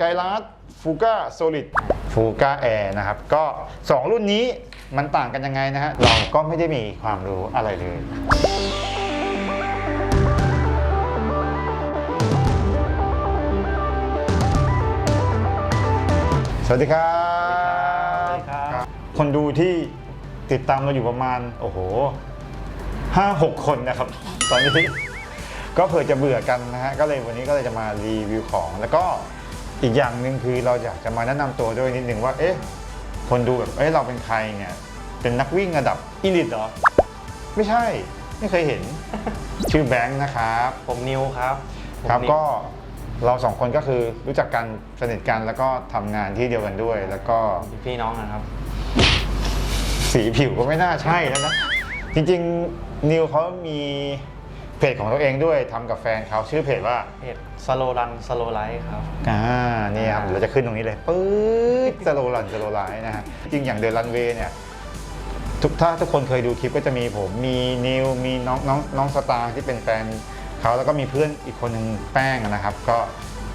ไกลัสฟูก้าโซลิดฟูก้าแอร์นะครับ ก็ 2 รุ่นนี้มันต่างกันยังไงนะฮะ เราก็ไม่ได้มีความรู้อะไรเลย สวัสดีครับสวัสดีครับ คนดูที่ติดตามเราอยู่ประมาณ โอ้โหห้าหกคนนะครับ ตอนนี้ ก็เผื่อจะเบื่อกันนะฮะ ก็เลยวันนี้ก็เลยจะมารีวิวของแล้วก็ อีกอย่างหนึ่งคือเราอยากจะมาแนะนำตัวด้วยนิดหนึ่งว่า เอ๊ะ คนดูแบบ เอ๊ะ เราเป็นใครเนี่ย เป็นนักวิ่งระดับอีลิตเหรอ ไม่ใช่ ไม่เคยเห็น ชื่อแบงค์นะครับ ผมนิวครับครับผมนิวก็เราสองคนก็คือรู้จักกันสนิทกันแล้วก็ทำงานที่เดียวกันด้วย แล้วก็พี่น้องนะครับ สีผิวก็ไม่น่าใช่แล้วนะ จริงๆ นิวเขามี เพจของตัวเองด้วยทำกับแฟนเขาชื่อเพจว่าเพจสโลรันสโลไลท์ครับ อ่านี่ครับเดี๋ยวเราจะขึ้นตรงนี้เลยปื๊ดสโลลันสโลไลท์นะฮะจริงอย่างเดินรันเวย์เนี่ยทุกถ้าทุกคนเคยดูคลิปก็จะมีผมมีนิวมีน้องน้องน้องสตางค์ที่เป็นแฟนเขาแล้วก็มีเพื่อนอีกคนหนึ่งแป้งนะครับ ก็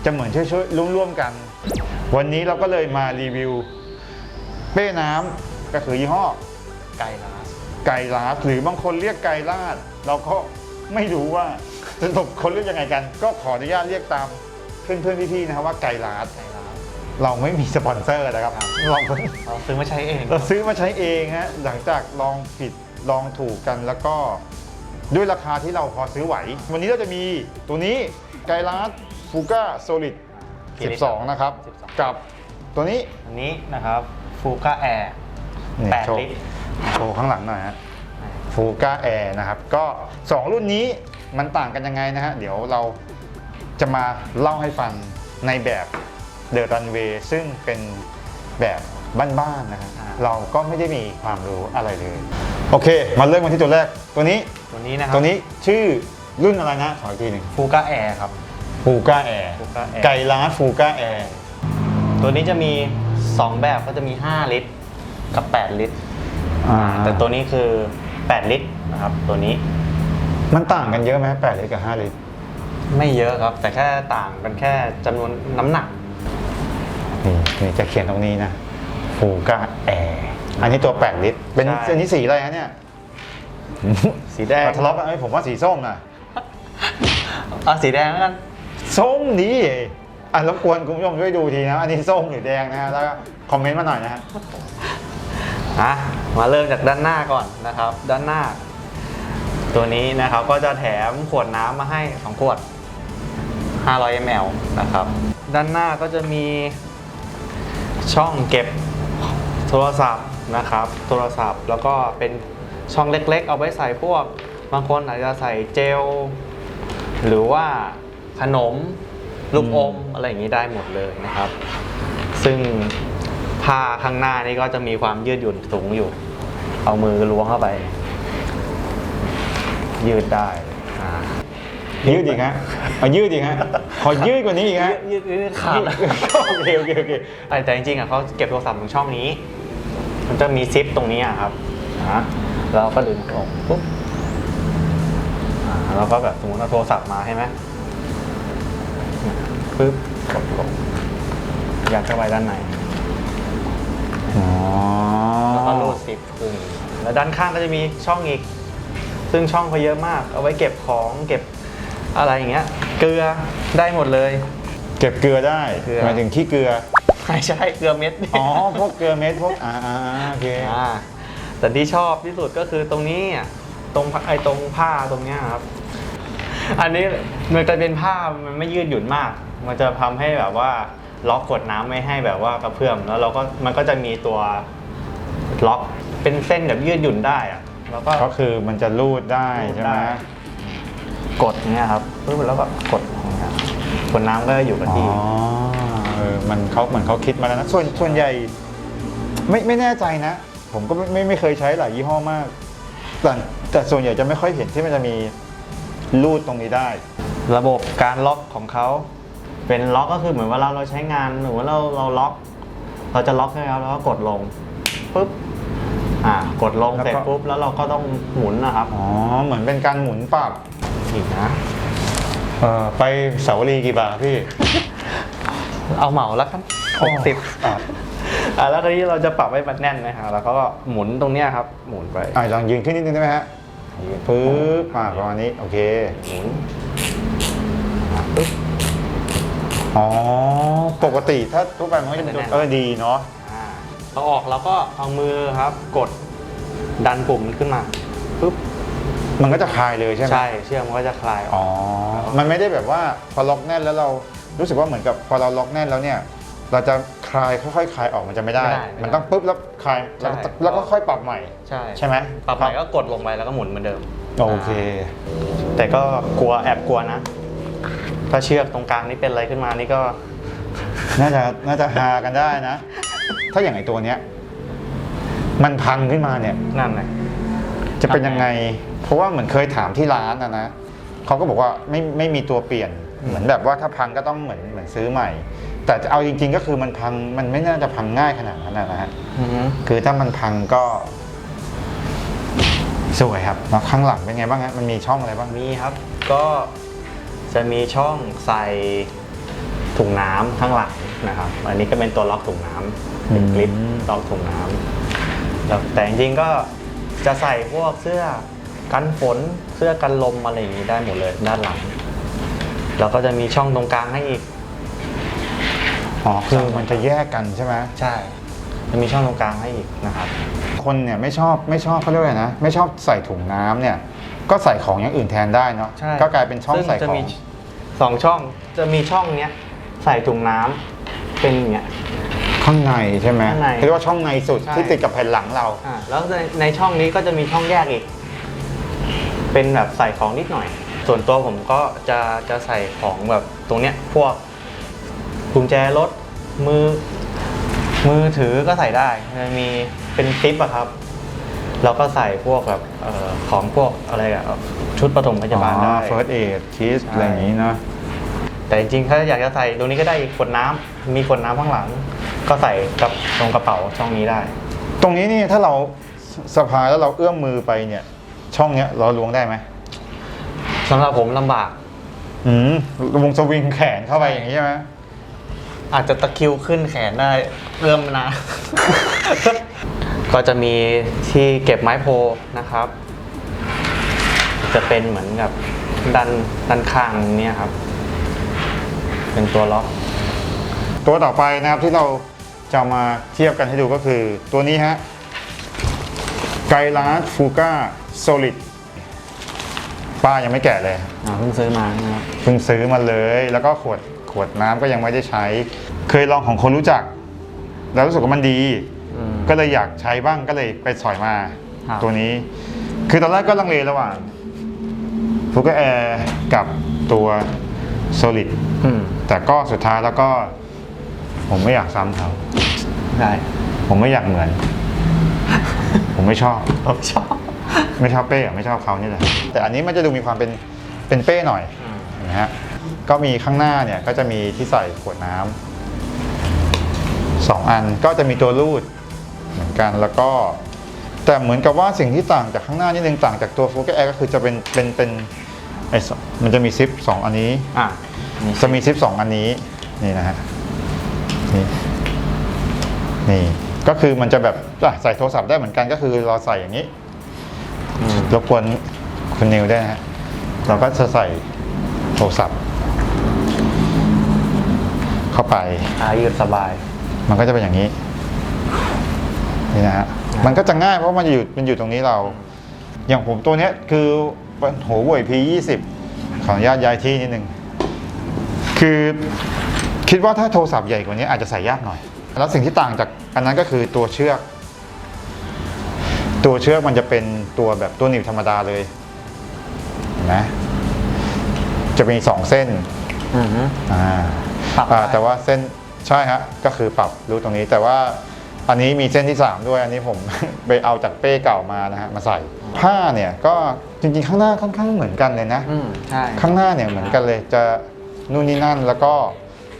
จะเหมือนช่วยช่วยๆร่วมๆกัน วันนี้เราก็เลยมารีวิว เป้น้ำก็คือยี่ห้อไกลลาสไก่ลาดหรือบางคนเรียกไก่ลาดเราก็ ไม่รู้ว่าสรุปคนเรียกยังไงกัน ก็ขออนุญาตเรียกตามเพื่อนเพื่อนๆพี่ๆนะครับว่าไก่ลาดไกลลาสเราไม่มีสปอนเซอร์นะครับเราเราซื้อมาใช้เองเราซื้อมาใช้เองฮะหลังจากลองผิดลองถูกกันแล้วก็ด้วยราคาที่เราพอซื้อไหว วันนี้เราจะมีตัวนี้ไก่ลาดฟูก้าโซลิด12 นะครับ กับตัวนี้อันนี้นะครับฟูก้าแอร์นี่แปดโชว์ลิตรโชว์ข้างหลังหน่อยฮะ ฟูก้าแอร์นะครับก็ 2 รุ่นนี้มันต่างกันยังไงนะฮะเดี๋ยวเราจะมาเล่าให้ฟังในแบบเด e r รันเวย์ซึ่งเป็นแบบบ้านๆนะฮะเราก็ไม่ได้มีความรู้อะไรเลย โอเค มาเริ่มกันที่ตัวแรกตัวนี้ตัวนี้นะครับตัวนี้ชื่อรุ่นอะไรนะขออีกทีหนึ่งฟูก้าแอร์ครับฟูก้าแอร์ Fuga Air ไก่ล้าฟูก้าแอร์ ตัวนี้จะมี 2 แบบก็จะมี 5 ลิตร กับ 8 ลิตร แต่ตัวนี้คือ 8 ลิตรนะครับตัวนี้มันต่างกันเยอะไหมแปดลิตรกับห้าลิตรไม่เยอะครับ แต่แค่ต่างกันแค่จำนวนน้ำหนัก นี่นี่จะเขียนตรงนี้นะฟูก้าแอร์อันนี้ตัว 8 ลิตร เป็นใช่ อันนี้สีอะไรฮะเนี่ยสีแดงมาทะเลาะกันไหมผมว่าสีส้มนะอะสีแดงแล้วกัน ส้มดีอะรบกวนคุณผู้ชมช่วยดูทีนะ อันนี้ส้มหรือแดงนะฮะแล้วก็คอมเมนต์มาหน่อยนะฮะ อะมาเริ่มจากด้านหน้าก่อนนะครับ ด้านหน้า ตัวนี้นะครับก็จะแถมขวดน้ำมาให้สองขวด 500 ml นะครับ ด้านหน้าก็จะมีช่องเก็บโทรศัพท์นะครับ โทรศัพท์แล้วก็เป็นช่องเล็กๆ เอาไว้ใส่พวก บางคนอาจจะใส่เจล หรือว่าขนมลูกอมอะไรอย่างนี้ได้หมดเลยนะครับ ซึ่ง ผ้าข้างหน้านี่ก็จะมีความยืดหยุ่นสูงอยู่ เอามือล้วงเข้าไป ยืดได้อ่ายืดอีกฮะเอายืดอีกฮะขอยืดกว่านี้อีกฮะยืดยืดยืดขาดโอเคโอเคโอเคแต่แต่จริงๆอะเขาเก็บโทรศัพท์ตรงช่องนี้ มันจะมีซิปตรงนี้อะครับนะเราก็ดึงออกปุ๊บอ่าแล้วก็แบบสมมติเราโทรศัพท์มาใช่ไหมปึ๊บกดลงยัดเข้าไปด้านในอ๋อ แล้วก็รูดซิปขึ้นแล้วด้านข้างก็จะมีช่องอีก ซึ่งช่องเขาเยอะมาก เอาไว้เก็บของเก็บอะไรอย่างเงี้ย เกลือได้หมดเลย เก็บเกลือได้เกลือ หมายถึงขี้เกลือ ไม่ใช่เกลือเม็ดนี่อ๋อ พวกเกลือเม็ดพวกอ่าอ่าอ่าโอเคอ่าแต่ที่ชอบที่สุดก็คือตรงนี้อะตรงไอ้ตรงผ้าตรงเนี้ยครับ อันนี้มันจะเป็นผ้ามันไม่ยืดหยุ่นมาก มันจะทำให้แบบว่าล็อกกดน้ำไม่ให้แบบว่ากระเพื่อมแล้วเราก็มันก็จะมีตัว ล็อกเป็นเส้นแบบยืดหยุ่นได้อะแล้วก็ ก็คือมันจะรูดได้ใช่ไหมรูดได้ กดเนี้ยครับปึ๊บแล้วก็กดอย่างเงี้ยกดน้ำก็อยู่กับอ๋อที่ เออมันเขาเหมือนเขาคิดมาแล้วนะส่วนส่วนใหญ่ ไม่ไม่แน่ใจนะ ผมก็ไม่ไม่ไม่เคยใช้หลายยี่ห้อมากแต่แต่ส่วนใหญ่จะไม่ค่อยเห็นที่มันจะมีรูดตรงนี้ได้ ระบบการล็อกของเขาเป็นล็อกก็คือเหมือนเวลาเราใช้งานหรือว่าเราเราล็อก เราจะล็อกใช่ไหมครับแล้วก็กดลง ปุ๊บอ่ากดลงแล้วก็เสร็จปุ๊บแล้วเราก็ต้องหมุนนะครับ อ๋อ เหมือนเป็นการหมุนปรับอีกนะเออไปเสาวรีกี่บาทพี่ เอาเหมาแล้วกันหกสิบอะอะแล้วทีนี้เราจะปรับให้มันแน่นนะฮะแล้วก็หมุนตรงเนี้ยครับ หมุนไปอะลองยืนขึ้นนิดนึงได้ไหมฮะปึ๊บอ่าประมาณนี้ โอเค หมุนอะปึ๊บอ๋อ ปกติถ้าทั่วไปมันก็จะเป็นตัวมันจะแน่นเออดีเนาะอ่า เราออกเราก็เอามือครับ กดดันปุ่มมันขึ้นมาปึ๊บมันก็จะคลายเลยใช่ไหมใช่เชือกมันก็จะคลายออกอ๋อ มันไม่ได้แบบว่าพอล็อกแน่นแล้วเรารู้สึกว่าเหมือนกับพอเราล็อกแน่นแล้วเนี่ย เราจะคลายค่อยๆคลายออกมันจะไม่ได้ ไม่ได้ไม่ได้มันต้องปุ๊บแล้วคลายแล้วก็ใช่แล้วก็ค่อยปรับใหม่ ใช่ใช่ไหมปรับใหม่ก็กดลงไปแล้วก็หมุนเหมือนเดิมโอเค แต่ก็กลัวแอบกลัวนะ ถ้าเชือกตรงกลางนี่เป็นอะไรขึ้นมานี่ก็ น่าจะน่าจะหากันได้นะ ถ้าอย่างไอตัวเนี้ย มันพังขึ้นมาเนี่ย นั่นแหละจะเป็นยังไง เพราะว่าเหมือนเคยถามที่ร้านนะนะเขาก็บอกว่าไม่ไม่มีตัวเปลี่ยน เหมือนแบบว่าถ้าพังก็ต้องเหมือนเหมือนซื้อใหม่ แต่จะเอาจริง ๆ ก็คือมันพังมันไม่น่าจะพังง่ายขนาดนั้นนะนะฮะอือฮึคือถ้ามันพังก็ สวยครับแล้วข้างหลังเป็นไงบ้างฮะมันมีช่องอะไรบ้างมีครับ ก็จะมีช่องใส่ถุงน้ำข้างหลัง นะครับอันนี้ก็เป็นตัวล็อกถุงน้ำเป็นคลิปอืมล็อกถุงน้ำแล้วแต่จริงๆก็จะใส่พวกเสื้อกันฝนเสื้อกันลมอะไรอย่างนี้ได้หมดเลยด้านหลัง แล้วก็จะมีช่องตรงกลางให้อีกอ๋อคือมันจะแยกกันใช่ไหมใช่จะมีช่องตรงกลางให้อีกนะครับคนเนี่ยไม่ชอบไม่ชอบเขาเรียกว่าไงนะไม่ชอบใส่ถุงน้ำเนี่ย ก็ใส่ของอย่างอื่นแทนได้เนาะใช่ก็กลายเป็นช่องซึ่ใส่จะขอมีงสองช่องจะมีช่องเนี้ยใส่ถุงน้ำ เป็นอย่างเงี้ย ข้างในใช่ไหมข้างในเรียกว่าช่องในสุดใช่ ที่ติดกับแผ่นหลังเรา อ่าแล้วในในช่องนี้ก็จะมีช่องแยกอีก เป็นแบบใส่ของนิดหน่อย ส่วนตัวผมก็จะจะใส่ของแบบตรงเนี้ย พวกกุญแจรถมือ มือถือก็ใส่ได้จะมีเป็นซิปอะครับเราก็ใส่พวกแบบเออของพวกอะไรอะชุดปฐมพยาบาลได้เฟิร์สเอดคิสใช่ อะไรอย่างนี้เนาะ แต่จริงๆ ถ้าอยากจะใส่ตรงนี้ก็ได้อีกขวดน้ำมีขวดน้ำข้างหลัง ก็ใส่กับตรงกระเป๋าช่องนี้ได้ ตรงนี้นี่ถ้าเราสะพายแล้วเราเอื้อมมือไปเนี่ย ช่องเนี้ยเราล้วงได้ไหมสำหรับผมลำบาก อืมวงสวิงแขนเข้าไปอย่างนี้ใช่ไหมอาจจะตะคริวขึ้นแขนได้เริ่มนะ ก็จะมีที่เก็บไม้โพนะครับ จะเป็นเหมือนกับด้านด้านข้างเนี่ยครับ เป็นตัวล็อก ตัวต่อไปนะครับที่เราจะมาเทียบกันให้ดูก็คือ ตัวนี้ฮะไกลาสฟูก้าโซลิดป้ายังไม่แกะเลยอ่าเพิ่งซื้อมานะครับเพิ่งซื้อมาเลย แล้วก็ขวดขวดน้ำก็ยังไม่ได้ใช้ เคยลองของคนรู้จัก แล้วรู้สึกว่ามันดี อืม ก็เลยอยากใช้บ้างก็เลยไปสอยมา ครับ ตัวนี้ คือตอนแรกก็ลังเลระหว่างฟูก้าแอร์กับตัว โซลิดอืมแต่ก็สุดท้ายแล้วก็ ผมไม่อยากซ้ำเขาได้ผมไม่อยากเหมือน ผมไม่ชอบ ผมชอบ ไม่ชอบเป้อะไม่ชอบเขานี่แหละแต่อันนี้มันจะดูมีความเป็นเป็นเป้หน่อยอืมนะฮะก็มีข้างหน้าเนี่ยก็จะมีที่ใส่ขวดน้ำสองอันก็จะมีตัวรูดเหมือนกันแล้วก็ แต่เหมือนกับว่าสิ่งที่ต่างจากข้างหน้านิดนึงต่างจากตัวโฟกัสแอร์ก็คือจะเป็นเป็นเป็น ไอ้สองมันจะมีซิปสองอันนี้ อะจะมีซิปสองอันนี้นี่นะฮะนี่นี่ก็คือมันจะแบบอะใส่โทรศัพท์ได้เหมือนกันก็คือเราใส่อย่างนี้อืมรบกวนคุณนิวได้วยนะฮะเราก็จะใส่โทรศัพท์ เข้าไปขายืดสบาย มันก็จะเป็นอย่างนี้นี่นะฮะ มันก็จะง่ายเพราะมันอยู่มันอยู่ตรงนี้เรา อย่างผมตัวเนี้ยคือ หัวเว่ย P20 ขออนุญาตย้ายที่นิดนึง คือคิดว่าถ้าโทรศัพท์ใหญ่กว่านี้อาจจะใส่ยากหน่อย แล้วสิ่งที่ต่างจากอันนั้นก็คือตัวเชือก ตัวเชือกมันจะเป็นตัวแบบตัวหนีบธรรมดาเลยเห็นไหมจะมีสองเส้นอือฮึอ่าปรับอ่าได้แต่ว่าเส้นใช่ฮะก็คือปรับรูตรงนี้แต่ว่า อันนี้มีเส้นที่ 3 ด้วยอันนี้ผม ไปเอาจากเป้เก่ามานะฮะมาใส่ ผ้าเนี่ยก็จริงๆข้างหน้าค่อนข้างเหมือนกันเลยนะ อืมใช่ข้างหน้าเนี่ยเหมือนกันเลยจะนู่นนี่นั่นแล้วก็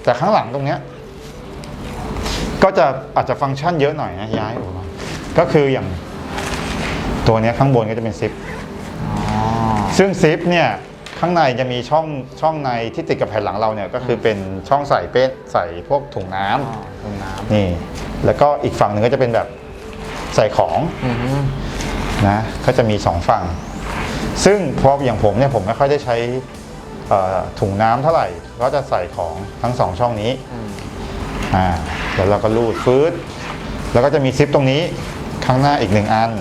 แต่ข้างหลังตรงเนี้ยก็จะอาจจะฟังก์ชันเยอะหน่อยนะย้ายออกมาก็คืออย่างตัวเนี้ยข้างบนก็จะเป็นซิป อ๋อซึ่งซิปเนี่ยข้างในจะมีช่องช่องในที่ติดกับแผ่นหลังเราเนี่ยก็คือเป็นช่องใส่เป้ใส่พวกถุงน้ำอ๋อตรงน้นี่ แล้วก็อีกฝั่งหนึ่งก็จะเป็นแบบใส่ของำอืมนะก็จะมีสองฝั่ง ซึ่งพออย่างผมเนี่ยผมไม่ค่อยได้ใช้เอ่อถุงน้ำเท่าไหร่ ก็จะใส่ของทั้งสองช่องนี้อืมอ่าแล้วเราก็รูดฟืดแล้วก็จะมีซิปตรงนี้ข้างหน้าอีกหนึ่งอัน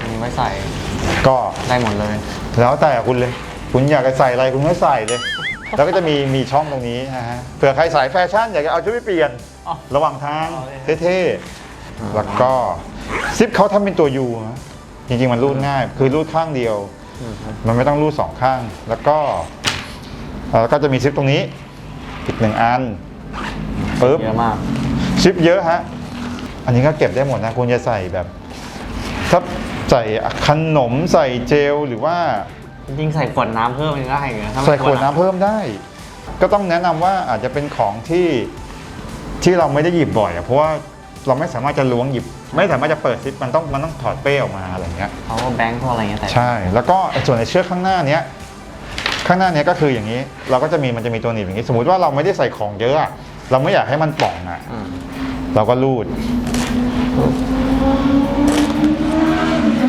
อันนี้ไว้ใส่ก็ได้หมดเลย แล้วแต่คุณเลย คุณอยากจะใส่อะไรคุณก็ใส่เลย แล้วก็จะมีมีช่องตรงนี้นะฮะเผื่อใครสายแฟชั่นอยากจะเอาชุดไปเปลี่ยนอ๋อ ระหว่างทางเอาเลยเท่ๆ แล้วก็ซิปเขาทำเป็นตัวยูนะจริงๆมันรูดง่าย คือรูดข้างเดียวอืมมันไม่ต้องรูดสองข้าง แล้วก็เอ่อแล้วก็จะมีซิปตรงนี้ อีกหนึ่งอันปึ๊บเยอะมากซิปเยอะฮะ อันนี้ก็เก็บได้หมดนะคุณจะใส่แบบถ้าใส่ขนมใส่เจลหรือว่าจริงๆใส่ขวดน้ำเพิ่มยังได้เลยถ้าไม่ใส่ขวดน้ำเพิ่มได้ ก็ต้องแนะนำว่าอาจจะเป็นของที่ ที่เราไม่ได้หยิบบ่อยอะเพราะว่าเราไม่สามารถจะล้วงหยิบ ไม่สามารถจะเปิดซิปมันต้องมันต้องถอดเป้ออกมาอะไรเงี้ย เขาก็แบงค์พวกอะไรเงี้ยแต่ใช่ แล้วก็ไอ้ส่วนในเชือกข้างหน้าเนี้ย ข้างหน้าเนี้ยก็คืออย่างนี้ เราก็จะมีมันจะมีตัวหนีบอย่างนี้ สมมุติว่าเราไม่ได้ใส่ของเยอะอะเราไม่อยากให้มันป่องอะอืมเราก็รูด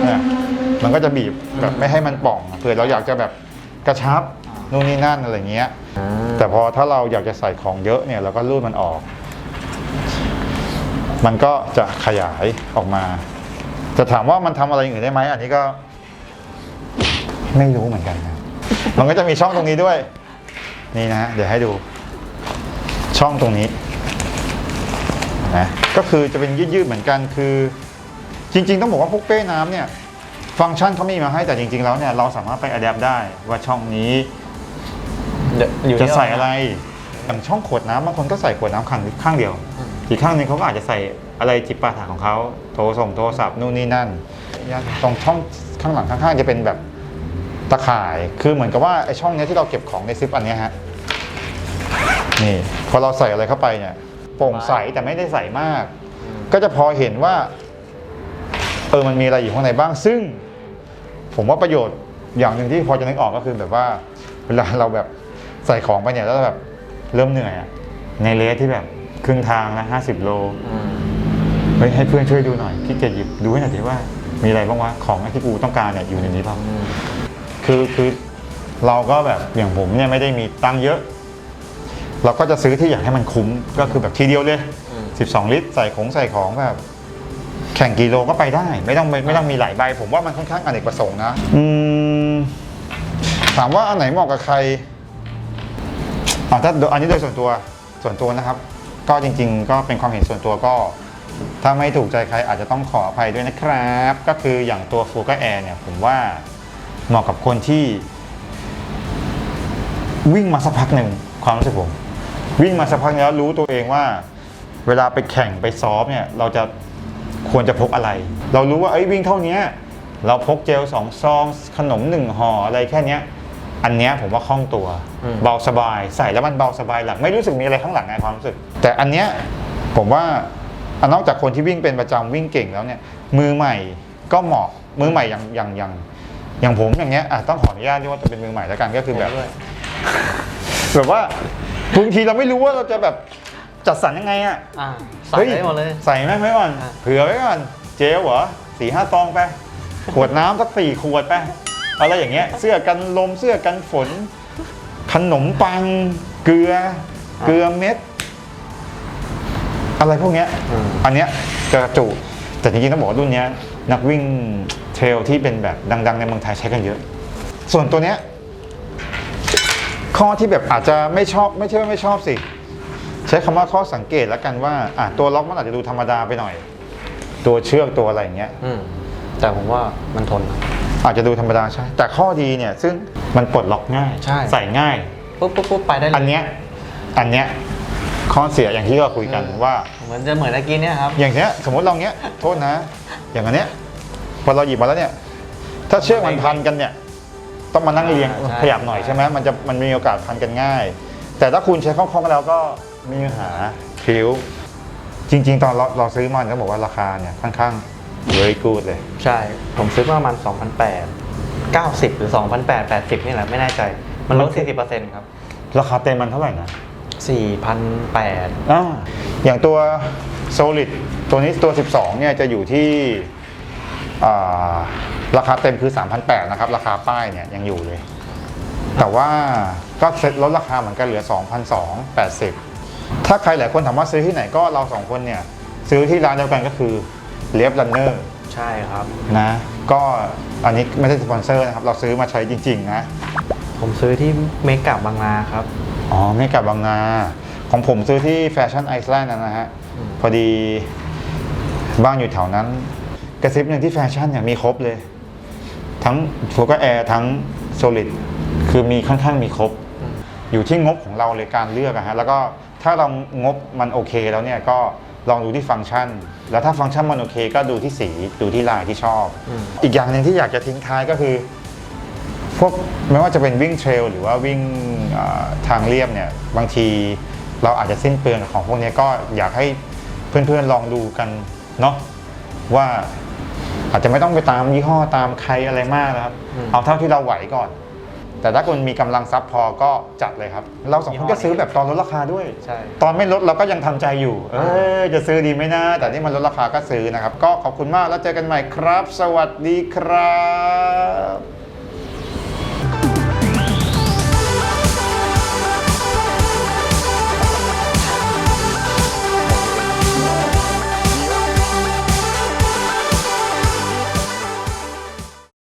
เนี่ยมันก็จะบีบแบบไม่ให้มันป่องอะเผื่อเราอยากจะแบบกระชับนู่นนี่นั่นอะไรเงี้ย แต่พอถ้าเราอยากจะใส่ของเยอะเนี่ยเราก็รูดมันออก มันก็จะขยายออกมา จะถามว่ามันทำอะไรอื่นได้ไหมอันนี้ก็ ไม่รู้เหมือนกันนะมันก็จะมีช่องตรงนี้ด้วย นี่นะฮะเดี๋ยวให้ดู ช่องตรงนี้นะก็คือจะเป็นยืดๆเหมือนกันคือ จริง ๆ ต้องบอกว่าพวกเป้น้ำเนี่ย ฟังก์ชันเขามีมาให้แต่จริง ๆ แล้วเนี่ยเราสามารถไปอัดแอปได้ว่าช่องนี้จะใส่อะไร อย่างช่องขวดน้ำบางคนก็ใส่ขวดน้ำข้างข้างเดียว อีกข้างหนึงเขาก็อาจจะใส่อะไรจิปาถะของเขาโทรส่งโทรศัพท์นู่นนี่นั่นตรงช่องข้างหลังข้างๆจะเป็นแบบตะข่าย คือเหมือนกับว่าไอ้ช่องเนี้ยที่เราเก็บของในซิปอันเนี้ยฮะ นี่พอเราใส่อะไรเข้าไปเนี่ยโปร่งใสแต่ไม่ได้ใสมาก ก็จะพอเห็นว่า เออมันมีอะไรอยู่ข้างในบ้าง ซึ่ง ผมว่าประโยชน์อย่างหนึ่งที่พอจะนึกออกก็คือแบบว่า เวลาเราแบบใส่ของไปเนี่ยแล้วแบบ เริ่มเหนื่อยอะในเลสที่แบบครึ่งทางนะห้าสิบโลอืมเฮ้ยให้เพื่อนช่วยดูหน่อยพี่เกียจหยิบดูให้หน่อยสิว่า มีอะไรบ้างวะของที่กูต้องการเนี่ยอยู่ในนี้เปล่าอืมคือคือเราก็แบบอย่างผมเนี่ยไม่ได้มีตังค์เยอะ เราก็จะซื้อที่อยากให้มันคุ้มก็คือแบบทีเดียวเลยอืม12 ลิตรใส่ของใส่ของแบบ แข่งกิโลก็ไปได้ ไม่ต้องไม่ไม่ต้องมีหลายใบ ผมว่ามันค่อนข้างอเนกประสงค์นะ อืมถามว่าอันไหนเหมาะกับใคร อ่าถ้าอันนี้โดยส่วนตัวส่วนตัวนะครับ ก็จริง ๆ ก็เป็นความเห็นส่วนตัวก็ ถ้าไม่ถูกใจใครอาจจะต้องขออภัยด้วยนะครับ ก็คืออย่างตัวฟูก้าแอร์เนี่ยผมว่าเหมาะกับคนที่ วิ่งมาสักพักหนึ่งความรู้สึกผม วิ่งมาสักพักแล้วรู้ตัวเองว่า เวลาไปแข่งไปซ้อมเนี่ยเราจะควรจะพกอะไร เรารู้ว่าเอ้ยวิ่งเท่านี้เราพกเจลสองซองขนมหนึ่งห่ออะไรแค่เนี้ย อันเนี้ยผมว่าคล่องตัว อืม เบาสบาย ใส่แล้วมันเบาสบายหลังไม่รู้สึกมีอะไรข้างหลังไงความรู้สึก แต่อันเนี้ยผมว่าอะนอกจากคนที่วิ่งเป็นประจำวิ่งเก่งแล้วเนี่ย มือใหม่ก็เหมาะมือใหม่อย่างอย่างอย่างอย่างผมอย่างเงี้ยอะต้องขออนุญาตเรียกว่าจะเป็นมือใหม่แล้วกันก็คือแบบ ด้วย แบบว่าบางทีเราไม่รู้ว่าเราจะแบบจัดสรรยังไงอะอ่าใส่ได้หมดเลย ใส่แม่งไว้ก่อน อะ เผื่อไว้ก่อน เจลเหรอสี่ห้าซองไป ขวดน้ำสักสี่ขวดไป อะไรอย่างเงี้ยเสื้อกันลมเสื้อกันฝน ขนมปัง เกลือ เกลือเม็ด อะไรพวกเนี้ยอืมอันเนี้ยจะจุแต่จริงๆต้องบอกว่ารุ่นเนี้ยนักวิ่งเทรลที่เป็นแบบดัง ๆ ในเมืองไทยใช้กันเยอะ ส่วนตัวเนี้ยข้อที่แบบอาจจะไม่ชอบไม่ใช่ว่าไม่ชอบสิ ใช้คำว่าข้อสังเกตแล้วกันว่าอะตัวล็อกมันอาจจะดูธรรมดาไปหน่อย ตัวเชือกตัวอะไรอย่างเงี้ยอืมแต่ผมว่ามันทนนะ อาจจะดูธรรมดาใช่ แต่ข้อดีเนี่ยซึ่งมันปลดล็อกง่าย ใช่ ใส่ง่าย ปุ๊บปุ๊บปุ๊บไปได้เลยอันเนี้ยอันเนี้ยข้อเสียอย่างที่เราคุยกันว่า เหมือนจะเหมือนตะกี้เนี่ยครับ อย่างเนี้ยสมมติเราเนี้ยโทษนะ อย่างอันเนี้ยพอเราหยิบมาแล้วเนี่ย ถ้าเชือกมันพันกันเนี่ย ต้องมานั่งเรียงใช่ ขยับหน่อยใช่ไหมมันจะมันมีโอกาสพันกันง่าย แต่ถ้าคุณใช้คล่องๆกันแล้วก็ไมมีปัญหาผิวจริง ๆ ตอนเราเราซื้อมาเนี่ยต้องบอกว่าราคาเนี่ยค่อนข้าง very good เลย ใช่ ผมซื้อมาประมาณ2,800 90 หรือ2,800 80 นี่แหละ ไม่แน่ใจ มันลดมันคือ40%ครับ ราคาเต็มมันเท่าไหร่นะ4,800อ่าอย่างตัว Solid ตัวนี้ตัว 12 เนี่ยจะอยู่ที่อ่าราคาเต็มคือ 3,800นะครับ ราคาป้ายเนี่ยยังอยู่เลย แต่ว่าก็เซ็ตลดราคาเหมือนกันเหลือ 2,280 ถ้าใครหลายคนถามว่าซื้อที่ไหนก็เราสองคนเนี่ย ซื้อที่ร้านเดียวกันก็คือ เลฟ r ันเนอร์ใช่ครับ นะก็อันนี้ไม่ใช่สปอนเซอร์นะครับ เราซื้อมาใช้จริง ๆ นะ ผมซื้อที่เมกะบางนาครับ อ๋อไม่กลับบางนา ของผมซื้อที่แฟชั่นไอซ์แลนด์นะฮะอืมพอดีบ้านอยู่แถวนั้น กระซิบหนึ่งที่แฟชั่นเนี่ยมีครบเลย ทั้งโฟกัสแอร์ทั้งโซลิดคือมีค่อนข้างมีครบ อยู่ที่งบของเราเลยการเลือกอะฮะแล้วก็ถ้าเรางบมันโอเคแล้วเนี่ยก็ ลองดูที่ฟังก์ชัน แล้วถ้าฟังก์ชันมันโอเค ก็ดูที่สีดูที่ลายที่ชอบอืมอีกอย่างหนึ่งที่อยากจะทิ้งท้ายก็คือ พวกไม่ว่าจะเป็นวิ่งเทรลหรือว่าวิ่งเอ่อทางเรียบเนี่ยบางทีเราอาจจะสิ้นเปลืองกับของพวกนี้ก็อยากให้เพื่อนๆลองดูกันเนาะว่าอาจจะไม่ต้องไปตามยี่ห้อตามใครอะไรมากนะครับอืมเอาเท่าที่เราไหวก่อน แต่ถ้าคุณมีกำลังทรัพย์พอก็จัดเลยครับ เราสองคนก็ซื้อแบบตอนลดราคาด้วยใช่ตอนไม่ลดเราก็ยังทำใจอยู่ เออจะซื้อดีไหมนะ แต่นี่มันลดราคาก็ซื้อนะครับ ก็ขอบคุณมากแล้วเจอกันใหม่ครับ สวัสดีครับ